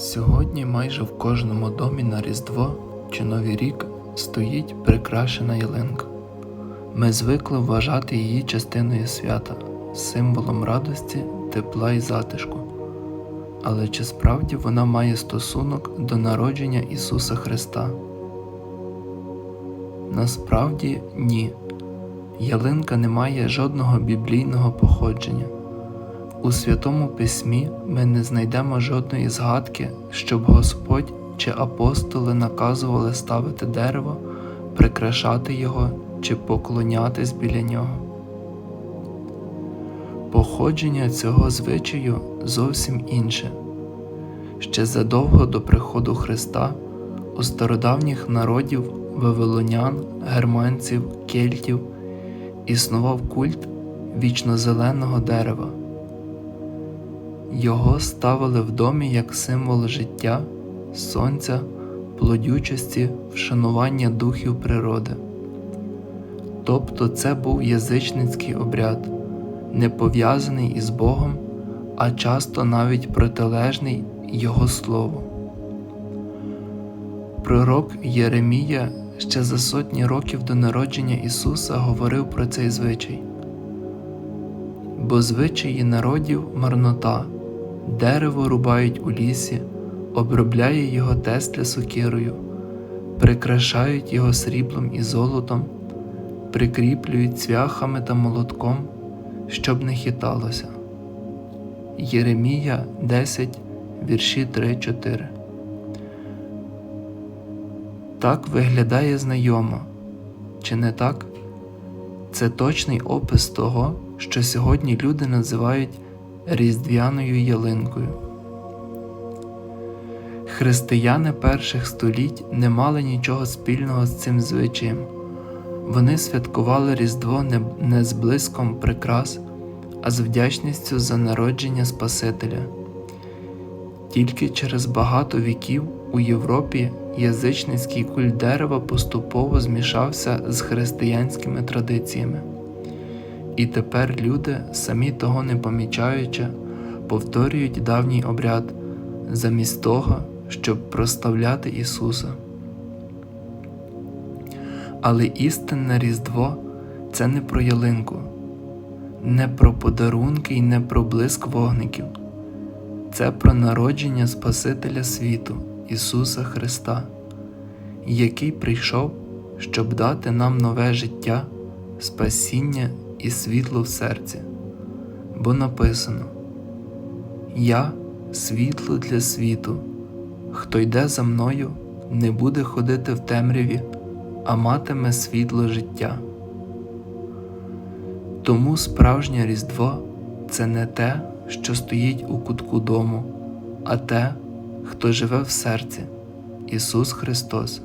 Сьогодні майже в кожному домі на Різдво чи Новий рік стоїть прикрашена ялинка. Ми звикли вважати її частиною свята, символом радості, тепла і затишку. Але чи справді вона має стосунок до народження Ісуса Христа? Насправді ні. Ялинка не має жодного біблійного походження. У Святому Письмі ми не знайдемо жодної згадки, щоб Господь чи апостоли наказували ставити дерево, прикрашати його чи поклонятись біля нього. Походження цього звичаю зовсім інше. Ще задовго до приходу Христа у стародавніх народів вавилонян, германців, кельтів існував культ вічнозеленого дерева. Його ставили в домі як символ життя, сонця, плодючості, вшанування духів природи. Тобто це був язичницький обряд, не пов'язаний із Богом, а часто навіть протилежний Його Слову. Пророк Єремія ще за сотні років до народження Ісуса говорив про цей звичай. Бо звичаї народів марнота, дерево рубають у лісі, обробляє його тесля сокирою, прикрашають його сріблом і золотом, прикріплюють цвяхами та молотком, щоб не хиталося. Єремія 10, вірші 3-4 Так виглядає знайомо, чи не так? Це точний опис того, що сьогодні люди називають різдвяною ялинкою. Християни перших століть не мали нічого спільного з цим звичаєм. Вони святкували Різдво не, з блиском прикрас, а з вдячністю за народження Спасителя. Тільки через багато віків у Європі язичницький культ дерева поступово змішався з християнськими традиціями. І тепер люди, самі того не помічаючи, повторюють давній обряд замість того, щоб проставляти Ісуса. Але істинне Різдво це не про ялинку, не про подарунки і не про блиск вогників, це про народження Спасителя світу, Ісуса Христа, який прийшов, щоб дати нам нове життя, спасіння і світло в серці, бо написано: Я світло для світу, хто йде за мною, не буде ходити в темряві, а матиме світло життя. Тому справжнє Різдво це не те, що стоїть у кутку дому, а те, хто живе в серці, Ісус Христос.